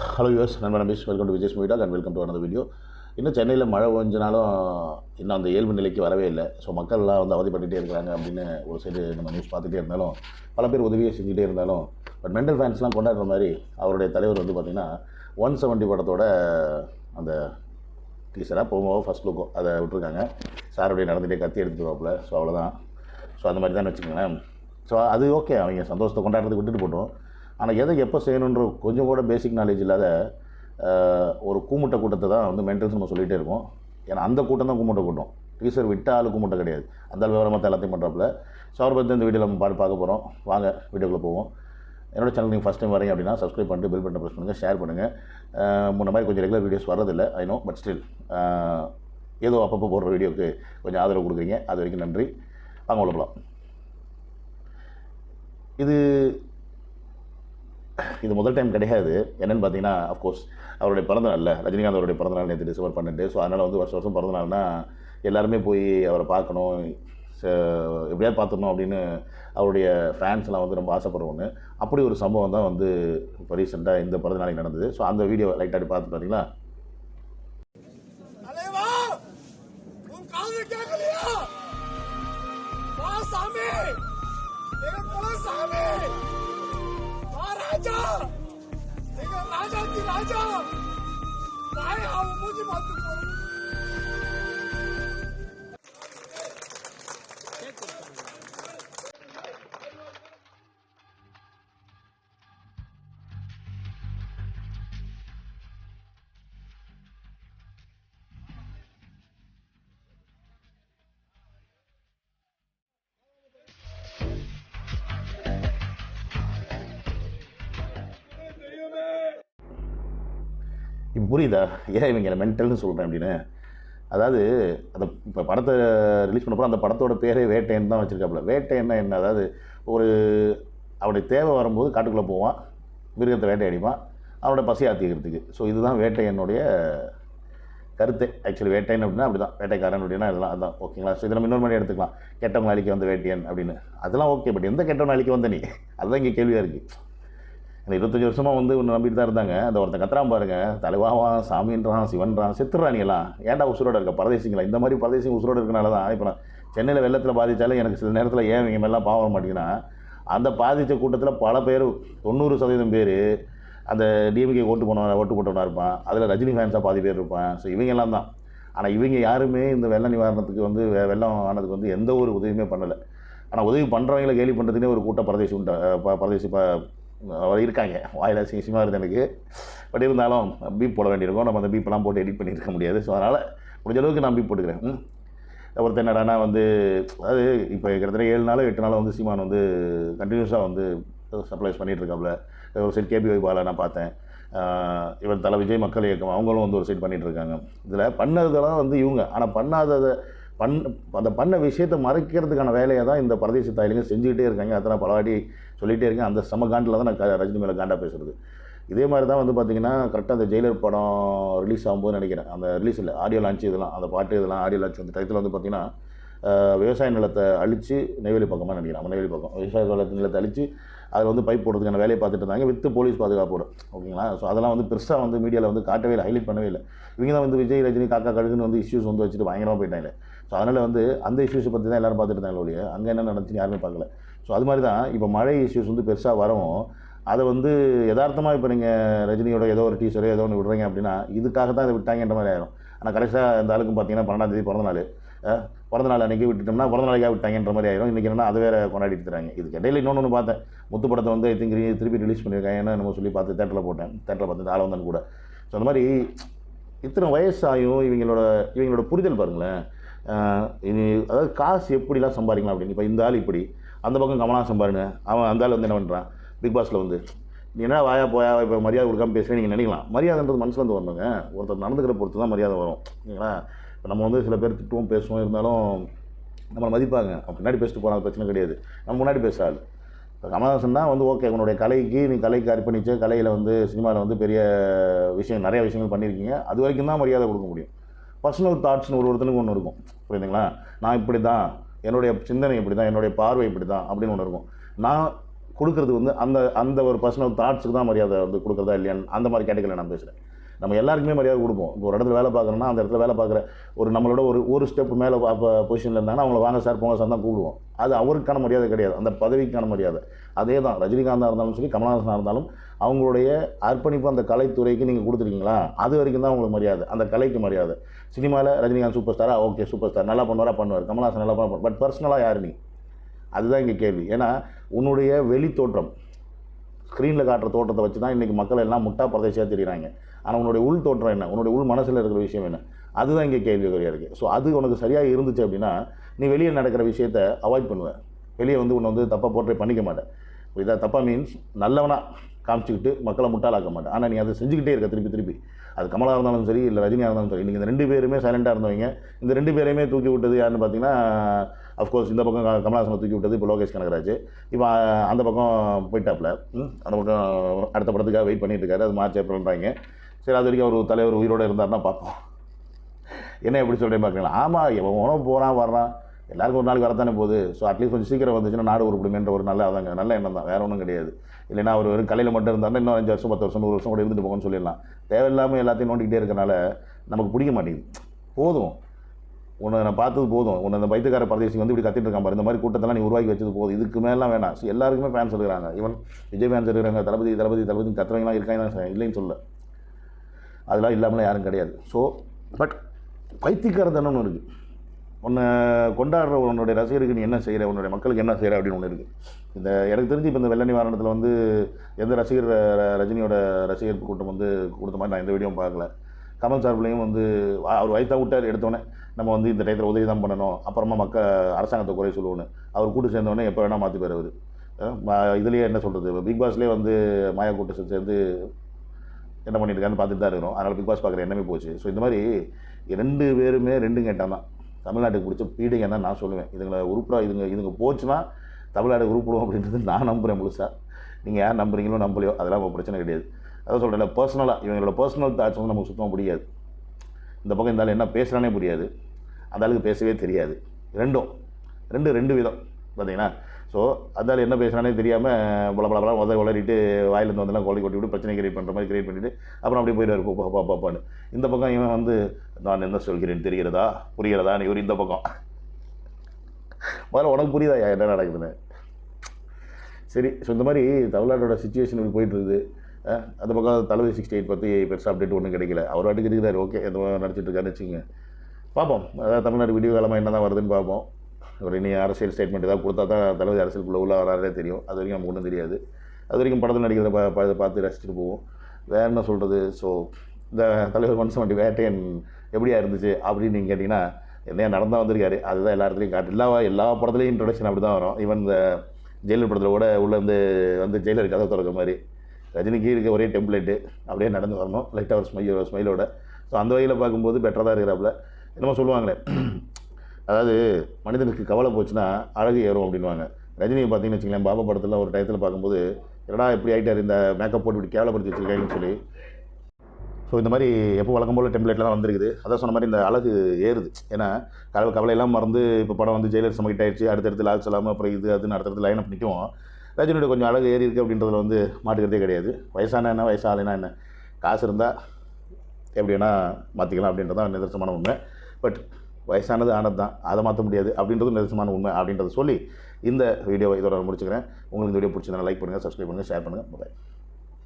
Hello US நண்பன் Ramesh welcome to Vijay மீடாக் and welcome to அனது வீடியோ இன்னும் சென்னையில் மழை ஓஞ்சினாலும் இன்னும் அந்த இயல்பு நிலைக்கு வரவே இல்லை. ஸோ மக்கள்லாம் வந்து அவதிப்பட்டுகிட்டே இருக்கிறாங்க அப்படின்னு ஒரு சைடு நம்ம நியூஸ் பார்த்துட்டே இருந்தாலும் பல பேர் உதவியை செஞ்சுட்டே இருந்தாலும் பட் மெண்டல் ஃபேன்ஸ்லாம் கொண்டாடுற மாதிரி அவருடைய தலைவர் வந்து பார்த்திங்கன்னா ஒன் செவன்ட்டி படத்தோட அந்த டீசராக போகும்போது ஃபஸ்ட் லுக்கோ அதை விட்டுருக்காங்க. சாருடைய நடந்துகிட்டே கத்தி எடுத்துட்டு வருவாப்புல ஸோ அவ்வளோதான் ஸோ அந்த மாதிரி தான் வச்சுக்கோங்களேன். ஸோ அது ஓகே அவங்க சந்தோஷத்தை கொண்டாடுறதுக்கு விட்டுட்டு போட்டோம். ஆனால் எதை எப்போ செய்யணுன்ற கொஞ்சம் கூட பேசிக் நாலேஜ் இல்லாத ஒரு கூமுட்டை கூட்டத்தை தான் வந்து மென்டல்ஸ் நம்ம சொல்லிகிட்டே இருக்கோம். ஏன்னா அந்த கூட்டம் தான் கூமுட்டை கூட்டம். டீச்சர் விட்ட ஆள் கூமுட்டை கிடையாது. அந்த ஆள் விவரமாக எல்லாத்தையும் பண்ணுறாப்புல ஸோ அவரை பற்றி இந்த வீடியோவில் நம்ம பாட்டு பார்க்க போகிறோம் வாங்க வீடியோக்குள்ளே போவோம். என்னோடய சேனல் நீங்கள் ஃபஸ்ட் டைம் வரீங்க அப்படின்னா சப்ஸ்கிரைப் பண்ணிட்டு பில் பட்டன் ப்ரெஸ் பண்ணுங்கள் ஷேர் பண்ணுங்கள் முன்ன மாதிரி கொஞ்சம் ரெகுலர் வீடியோஸ் வரதில்லை ஐ நோ பட் ஸ்டில் ஏதோ அப்பப்போ போடுற வீடியோக்கு கொஞ்சம் ஆதரவு கொடுக்குறீங்க. அது வரைக்கும் நன்றி. வாங்க உள்ள போகலாம் இது இது முதல் டைம் கிடையாது. என்னென்னு பார்த்தீங்கன்னா அஃப்கோர்ஸ் அவருடைய பிறந்தநாளில் ரஜினிகாந்த் அவருடைய பிறந்தநாள் நேற்று டிசம்பர் பன்னெண்டு. ஸோ அதனால் வந்து வருஷம் வருஷம் பிறந்தநாள்னா எல்லாருமே போய் அவரை பார்க்கணும். எப்படியாவது பார்த்துடணும் அப்படின்னு அவருடைய ஃபேன்ஸ்லாம் வந்து ரொம்ப ஆசைப்படுவோன்னு அப்படி ஒரு சம்பவம் தான் வந்து இப்போ ரீசெண்டாக இந்த பிறந்தநாளைக்கு நடந்தது. ஸோ அந்த வீடியோ லைட்டாக பார்த்து பார்த்தீங்களா தலைவா உன் காது கேட்கலையா வா சாமி எங்க குல சாமி வா ராஜா எங்க ராஜாத்தி ராஜா வாய் அவன் இப்போ புரியுதா? ஏன் இவங்க மென்டல்னு சொல்கிறேன் அப்படின்னு? அதாவது அந்த இப்போ படத்தை ரிலீஸ் பண்ணப்போ அந்த படத்தோட பேரே வேட்டையன் தான் வச்சுருக்காப்புல. வேட்டைன்னா என்ன? அதாவது ஒரு அவனுடைய தேவை வரும்போது காட்டுக்குள்ளே போவான் மிருகத்தை வேட்டையடிப்பான் அவனோட பசி ஆத்திக்கிறதுக்கு. ஸோ இதுதான் வேட்டையனுடைய கருத்து. ஆக்சுவலி வேட்டையன் அப்படின்னா அப்படி தான் வேட்டைக்காரன் அப்படின்னா இதெல்லாம் அதான். ஓகேங்களா ஸோ இதை நம்ம இன்னொரு மாதிரி எடுத்துக்கலாம். கெட்டவங்க நாளைக்கு வந்த வேட்டையன் அப்படின்னு. அதெல்லாம் ஓகே பட் எந்த கெட்டவங்க நாளைக்கு வந்த நீ? அதுதான் இங்கே கேள்வியாக இருக்குது இந்த இருபத்தஞ்சி வருஷமாக வந்து ஒன்று நம்பிட்டு தான் இருந்தாங்க. அந்த ஒருத்தன் கத்துறான் பாருங்க. தலைவாவான் சாமின்றான் சிவன்றான் செத்துறான் எல்லாம். ஏன்டா உசுரோட இருக்க? பரதேசிங்களா? இந்த மாதிரி பரதேசிங்க உசுரோடு இருக்கனால தான் இப்போ நான் சென்னையில் வெள்ளத்தில் பாதித்தாலும் எனக்கு சில நேரத்தில் ஏன் இவங்க மேலாம் பாவம் மாட்டேங்கன்னா அந்த பாதித்த கூட்டத்தில் பல பேர் தொண்ணூறு சதவீதம் பேர் அந்த டிஎம்கே ஓட்டு போனவன் ஓட்டு போட்டவனாக இருப்பான். அதில் ரஜினி ஃபேன்ஸாக பாதி பேர் இருப்பான். ஸோ இவங்கெல்லாம் தான். ஆனால் இவங்க யாருமே இந்த வெள்ள நிவாரணத்துக்கு வந்து வெ- வெள்ளம் ஆனதுக்கு வந்து எந்த ஒரு உதவியுமே பண்ணலை. ஆனால் உதவி பண்ணுறவங்கள கேலி பண்ணுறதுக்குனே ஒரு கூட்ட பரதேசி உண்டா ப- பரதேசி ப அவர் இருக்காங்க. வாயில் சிசியமாக இருந்தது எனக்கு. பட் இருந்தாலும் பீப் போட வேண்டியிருக்கும். நம்ம அந்த பீப்பெல்லாம் போட்டு எடிட் பண்ணியிருக்க முடியாது. ஸோ அதனால் முடிஞ்ச அளவுக்கு நான் பீப் போட்டுக்கிறேன். ஒருத்தர் என்னடானா வந்து அது இப்போ கிட்டத்தட்ட ஏழு நாளோ எட்டு நாளோ வந்து சீமான் வந்து கண்டினியூஸாக வந்து சப்ளைஸ் பண்ணிகிட்டு இருக்காப்புல ஒரு சைட் கேபி பாலை நான் பார்த்தேன். இவர் தலை விஜய் மக்கள் இயக்கம். அவங்களும் வந்து ஒரு சைட் பண்ணிகிட்ருக்காங்க இருக்காங்க இதில் பண்ணதெல்லாம் வந்து இவங்க. ஆனால் பண்ணாததை பண் அந்த பண்ண விஷயத்தை மறைக்கிறதுக்கான வேலையை தான் இந்த பரதேசி தாயிலுங்க செஞ்சுக்கிட்டே இருக்காங்க. அதெல்லாம் பலவாட்டி சொல்லிகிட்டே இருக்கேன். அந்த சம காண்டில் தான் நான் ரஜினி மேலே காண்டாக பேசுறது. இதே மாதிரி தான் வந்து பார்த்தீங்கன்னா கரெக்டாக அந்த ஜெயிலர் படம் ரிலீஸ் ஆகும்போது நினைக்கிறேன். அந்த ரிலீஸ் இல்லை ஆடியோ லான்ச் இதெல்லாம் அந்த பாட்டு இதெல்லாம் ஆடியோ லான்ச் அந்த டயத்தில் வந்து பார்த்திங்கன்னா விவசாய நிலத்தை அழித்து நெய்வேலி பக்கமாக நினைக்கிறேன். நம்ம நெய்வேலி பக்கம். விவசாய நிலத்து நிலத்தை அழித்து அதில் வந்து பைப் போடுறதுக்கான வேலையை பார்த்துட்டு இருந்தாங்க. வித்து போலீஸ் பாதுகாப்போட ஓகேங்களா? ஸோ அதெல்லாம் வந்து பெருசாக வந்து மீடியாவில் வந்து காட்டவே இல்லை ஹைலைட் பண்ணவே இல்லை. இவங்க தான் வந்து விஜய் ரஜினி காக்கா கழுகுன்னு வந்து இஷ்யூஸ் வந்து வச்சுட்டு பயங்கரமாக போயிட்டாங்க. ஸோ அதனால் வந்து அந்த இஷ்யூஸை பற்றி தான் எல்லாரும் பார்த்துட்டு இருந்தாங்க ஒழிய அங்கே என்ன நடந்துச்சுன்னு யாருமே பார்க்கல. ஸோ அது மாதிரி தான் இப்போ மழை இஷ்யூஸ் வந்து பெருசாக வரும் அதை வந்து யதார்த்தமாக இப்போ நீங்கள் ரஜினியோட ஏதோ ஒரு டீச்சரோ ஏதோ ஒன்று விடுறீங்க அப்படின்னா இதுக்காக தான் இதை விட்டாங்கன்ற மாதிரி ஆயிரும். ஆனால் கடைசியாக இந்த ஆளுக்கும் பார்த்தீங்கன்னா பன்னெண்டாம் தேதி பிறந்த நாள். பிறந்த நாள் அன்றைக்கி விட்டுட்டோம்னா பிறந்தநாளைக்காக விட்டாங்கன்ற மாதிரி ஆயிரும். இன்றைக்கி என்னன்னா அது வேறு கொண்டாடிட்டு தராங்க இதுக்கு இடையில இன்னொன்று ஒன்று பார்த்தேன். முத்து படத்தை வந்து ஐ திங்க் திருப்பி ரிலீஸ் பண்ணியிருக்காங்கன்னு நம்ம சொல்லி பார்த்து தேட்டரில் போட்டேன். தேட்டரில் பார்த்து ஆளவந்தன் கூட. ஸோ அந்த மாதிரி இத்தனை வயசாயும் இவங்களோட இவங்களோட புரிதல் பாருங்களேன். இனி இது அதாவது காசு எப்படிலாம் சம்பாதிக்கலாம் அப்படின்னு இப்போ இந்த ஆள் இப்படி அந்த பக்கம் கமலா பாருங்க அவன் அந்த ஆள் வந்து என்ன பண்ணுறான் பிக் பாஸில் வந்து நீ என்ன வாயா போயா? இப்போ மரியாதை கொடுக்காம பேசுகிறேன் நீங்கள் நினைக்கலாம். மரியாதைன்றது மனசில் வந்து வரணுங்க. ஒருத்தர் நடந்துக்கிற பொறுத்து தான் மரியாதை வரும். ஓகேங்களா இப்போ நம்ம வந்து சில பேர் திட்டுவோம் பேசுவோம் இருந்தாலும் நம்மளை மதிப்பாங்க. அவன் பின்னாடி பேசிட்டு போனால் பிரச்சனை கிடையாது. நம்ம முன்னாடி பேசுகிற இப்போ கமலஹாசன் தான் வந்து ஓகே உன்னுடைய கலைக்கு நீ கலைக்கு அர்ப்பணிச்சு கலையில் வந்து சினிமாவில் வந்து பெரிய விஷயம் நிறைய விஷயங்கள் பண்ணியிருக்கீங்க அது வரைக்கும் தான் மரியாதை கொடுக்க முடியும். பர்சனல் தாட்ஸ்னு ஒரு ஒருத்தனுக்கு ஒன்று இருக்கும். புரியுதுங்களா? நான் இப்படி தான் என்னுடைய சிந்தனை இப்படி தான் என்னுடைய பார்வை இப்படி தான் அப்படின்னு ஒன்று இருக்கும். நான் கொடுக்குறது வந்து அந்த அந்த ஒரு பர்சனல் தாட்ஸுக்கு தான் மரியாதை வந்து கொடுக்குறதா இல்லையான்னு அந்த மாதிரி கேட்டகரியில் நான் பேசுகிறேன் நம்ம எல்லாருக்குமே மரியாதை கொடுப்போம். இப்போ ஒரு இடத்துல வேலை பார்க்குறோன்னா அந்த இடத்துல வேலை பார்க்குற ஒரு நம்மளோட ஒரு ஒரு ஸ்டெப் மேலே அப்போ பொசிஷனில் இருந்தாங்கன்னா அவங்கள வாங்க சார் போங்க சார் தான் கூப்பிடுவோம். அது அவருக்கான மரியாதை கிடையாது. அந்த பதவிக்கான மரியாதை. அதே தான் ரஜினிகாந்தாக இருந்தாலும் சரி கமலஹாசனாக இருந்தாலும் அவங்களுடைய அர்ப்பணிப்பு அந்த கலைத்துறைக்கு நீங்கள் கொடுத்துருக்கீங்களா? அது வரைக்கும் தான் உங்களுக்கு மரியாதை. அந்த கலைக்கு மரியாதை. சினிமாவில் ரஜினிகாந்த் சூப்பர் ஸ்டாரா ஓகே சூப்பர் ஸ்டார் நல்லா பண்ணுவாரா? பண்ணுவார். கமல்ஹாசன் நல்லா பண்ணுவார். பட் பர்சனலாக யார் நீ? அதுதான் இங்கே கேள்வி. ஏன்னா உன்னுடைய வெளி தோற்றம் ஸ்க்ரீனில் காட்டுற தோற்றத்தை வச்சு தான் இன்றைக்கி மக்கள் எல்லாம் முட்டா பிரதேசியாக தெரியுறாங்க. ஆனால் உன்னுடைய உள் தோற்றம் என்ன? உன்னுடைய உள் மனசில் இருக்கிற விஷயம் என்ன? அதுதான் இங்கே கேள்விக்குறியாக இருக்குது ஸோ அது உனக்கு சரியாக இருந்துச்சு அப்படின்னா நீ வெளியே நடக்கிற விஷயத்தை அவாய்ட் பண்ணுவேன் வெளியே வந்து உன்னை வந்து தப்பாக போர்ட்ரே பண்ணிக்க மாட்டேன் இதாக தப்பாக மீன்ஸ் நல்லவனாக காமிச்சிக்கிட்டு மக்களை முட்டாளாக்க மாட்டேன் ஆனால் நீ அதை செஞ்சுக்கிட்டே இருக்க திருப்பி திருப்பி. அது கமலாக இருந்தாலும் சரி இல்லை ரஜினியாக இருந்தாலும் சரி நீங்கள் இந்த ரெண்டு பேருமே சைலண்ட்டாக இருந்தவங்க இந்த ரெண்டு பேரையுமே தூக்கி விட்டது யாருன்னு பார்த்தீங்கன்னா அஃப்கோர்ஸ் இந்த பக்கம் க- கமலஹாசனை தூக்கி விட்டது இப்போ லோகேஷ் கனகராஜ். இப்போ அந்த பக்கம் போயிட்டாப்புல அந்த பக்கம் அடுத்த படத்துக்காக வெயிட் பண்ணிட்டு இருக்காரு. அது மார்ச் ஏப்ரல்ன்றாங்க சரி அது வரைக்கும் ஒரு தலைவர் உயிரோடு இருந்தார்னா பார்ப்போம். என்ன எப்படி சொல்கிறேன் பார்க்கலாம் ஆமாம் எவன் போகிறான் வர்றான். எல்லாருக்கும் ஒரு நாளைக்கு வரத்தானே போகுது? ஸோ அட்லீஸ்ட் கொஞ்சம் சீக்கிரம் வந்துச்சுன்னா நாடு உருப்பிடுமேன்ற ஒரு நல்ல அதாங்க நல்ல எண்ணம் தான். வேறு ஒன்றும் கிடையாது. இல்லைனா அவர் வெறும் கலையில் மட்டும் இருந்தாருன்னா இன்னும் அஞ்சு வருஷம் பத்து வருஷம் நூறு வருஷம் கூட இருந்துட்டு போகணும்னு சொல்லிடலாம். தேவையில்லாமல் எல்லாத்தையும் நோண்டிக்கிட்டே இருக்கனால நமக்கு பிடிக்க மாட்டேங்குது. போதும். உன்னை நான் பார்த்தது போதும். உன்னை அந்த பைத்தியக்கார பிரதேசி வந்து இப்படி கத்திட்டு இருக்கான் பாரு. இந்த மாதிரி கூட்டத்தெல்லாம் நீ உருவாக்கி வச்சது போதும். இதுக்கு மேலாம் வேணாம். ஸோ எல்லாருக்குமே ஃபேன்ஸ் இருக்கிறாங்க. ஈவன் விஜய் ஃபேன்ஸ் இருக்கிறாங்க. தளபதி தளபதி தளபதி கத்துறவங்களாம் இருக்காங்க. இல்லைன்னு சொல்ல அதெல்லாம் இல்லாமலாம் யாரும் கிடையாது. ஸோ பட் பைத்தியக்காரத்தனம்னு இருக்குது உன்னை கொண்டாடுற உன்னுடைய ரசிகருக்கு நீ என்ன செய்கிற உன்னுடைய மக்களுக்கு என்ன செய்கிற அப்படின்னு ஒன்று இருக்குது இந்த எனக்கு தெரிஞ்சு இப்போ இந்த வெள்ள நிவாரணத்தில் வந்து எந்த ரசிகர் ர- ரஜினியோட ரசிகர் கூட்டம் வந்து கொடுத்த மாதிரி நான் எந்த வீடியோவும் பார்க்கல. கமல் சார்பிலையும் வந்து வா- அவர் வயிற்றா விட்டார் எடுத்தோடனே நம்ம வந்து இந்த டயத்தில் உதவி தான் பண்ணணும். அப்புறமா மக்கள் அரசாங்கத்தை குறை சொல்லுவோன்னு அவர் கூட்டு சேர்ந்தவொடனே எப்போ வேணால் மாற்றி அவர் இதுலேயே என்ன சொல்கிறது பிக் பாஸ்லேயே வந்து மாயா கூட்டு சேர்ந்து என்ன பண்ணியிருக்கான்னு பார்த்துட்டு தான் இருக்கிறோம் அதனால் பிக் பாஸ் பார்க்குற எண்ணமே போச்சு. ஸோ இந்த மாதிரி ரெண்டு பேருமே ரெண்டு கேட்டால் தான் தமிழ்நாட்டுக்கு பிடிச்ச பீடிங்க தான் நான் சொல்லுவேன். இதுங்களை உருப்படா இதுங்க இதுங்க போச்சுன்னா தமிழ்நாடு உருப்பிடும் அப்படின்றது நான் நம்புகிறேன் முழுசாக நீங்கள் யார் நம்புறீங்களோ நம்பலையோ அதெல்லாம் இப்போ பிரச்சனை கிடையாது. அதான் சொல்கிறேன் பர்சனலாக இவங்களோட பர்சனல் தாட்ஸ் வந்து நமக்கு சுத்தமாக புரியாது. இந்த பக்கம் இருந்தாலும் என்ன பேசுகிறானே புரியாது. அந்த அளவுக்கு பேசவே தெரியாது. ரெண்டும் ரெண்டு ரெண்டு விதம். பார்த்தீங்கன்னா ஸோ அதால் என்ன பேசுகிறானே தெரியாமல் பல பல பல உதவி உளறிட்டு வாயிலேருந்து வந்தெல்லாம் கொலை கொட்டி விட்டு பிரச்சனை கிரியேட் பண்ணுற மாதிரி கிரியேட் பண்ணிவிட்டு அப்புறம் அப்படியே போயிடுவார். போ பா பாப்பான்னு இந்த பக்கம் இவன் வந்து நான் என்ன சொல்கிறேன் தெரிகிறதா? புரிகிறதா? இவர் இந்த பக்கம். முதல்ல உனக்கு புரியுதா என்ன நடக்குதுன்னு? சரி ஸோ இந்த மாதிரி தமிழ்நாட்டோட சுச்சுவேஷன் இப்படி போயிட்டு இருக்குது அந்த பக்கம் தலைவர் சிக்ஸ்டி எயிட் பற்றி பெருசாக அப்டேட் ஒன்றும் கிடைக்கல. அவர் வாட்டுக்கு இருக்கிறார். ஓகே எந்த நடிச்சிட்டு இருக்காருன்னு வச்சுக்கோங்க. பார்ப்போம். அதாவது தமிழ்நாடு விடிய காலமாக என்ன தான் வருதுன்னு பார்ப்போம். ஒரு இனி அரசியல் ஸ்டேட்மெண்ட் ஏதாவது கொடுத்தா தான் தளபதி அரசியலுக்குள்ளே உள்ள வராரே தெரியும். அது வரைக்கும் நமக்கு ஒன்றும் தெரியாது. அது வரைக்கும் படத்தில் நடிக்கிறத பா பார்த்து ரசிச்சுட்டு போவோம். வேறு என்ன சொல்கிறது ஸோ இந்த தலைவர் மனுஷன் வேட்டையன் எப்படியா இருந்துச்சு அப்படின்னு நீங்கள் கேட்டிங்கன்னா என்னையா நடந்தால் வந்திருக்காரு. அதுதான் எல்லா இடத்துலையும் காட்டு. எல்லா எல்லா படத்துலையும் இன்ட்ரடக்ஷன் அப்படி தான் வரும். ஈவன் இந்த ஜெயிலர் படத்தில் கூட உள்ளே இருந்து வந்து ஜெயிலர் கதை திறக்க மாதிரி. ரஜினிக்கு இருக்க ஒரே டெம்ப்ளேட்டு அப்படியே நடந்து வரணும். லைட்டாக ஒரு ஸ்மைல் ஸ்மைலோட ஸோ அந்த வகையில் பார்க்கும்போது பெட்டராக தான் இருக்கிறாப்புல. என்னமோ சொல்லுவாங்களே அதாவது மனிதனுக்கு கவலை போச்சுன்னா அழகு ஏறும் அப்படின்வாங்க ரஜினியை பார்த்தீங்கன்னு வச்சுங்களேன் பாபா படத்தில் ஒரு டயத்தில் பார்க்கும்போது என்னடா இப்படி ஆகிட்டார் இந்த மேக்கப் போட்டு இப்படி கேவலப்படுத்தி வச்சுருக்காங்கன்னு சொல்லி. ஸோ இந்த மாதிரி எப்போ வழக்கம் போல் டெம்ப்ளேட்லாம் வந்திருக்குது. அதான் சொன்ன மாதிரி இந்த அழகு ஏறுது. ஏன்னா கவலை கவலையெல்லாம் மறந்து இப்போ படம் வந்து ஜெயிலர் சமக்கிட்ட ஆயிடுச்சு அடுத்தடுத்து லால் சலாம் அப்புறம் இது அதுன்னு அடுத்தடுத்து லைன் அப் நிற்கும் ரஜினியோட கொஞ்சம் அழகு ஏறி இருக்குது அப்படின்றதுல வந்து மாட்டுக்கிறதே கிடையாது. வயசான என்ன வயசாகலைன்னா என்ன? காசு இருந்தால் எப்படி வேணால் மாற்றிக்கலாம் அப்படின்றதான் நிதர்சனமான உண்மை. பட் வயசானது ஆனது தான் அதை மாற்ற முடியாது. அப்படின்றதும் நிதர்சனமான உண்மை அப்படின்றத சொல்லி இந்த வீடியோவை இதோட முடிச்சுக்கிறேன். உங்களுக்கு இந்த வீடியோ பிடிச்சிருந்தா லைக் பண்ணுங்கள் சப்ஸ்கிரைப் பண்ணுங்கள் ஷேர் பண்ணுங்கள் பாய்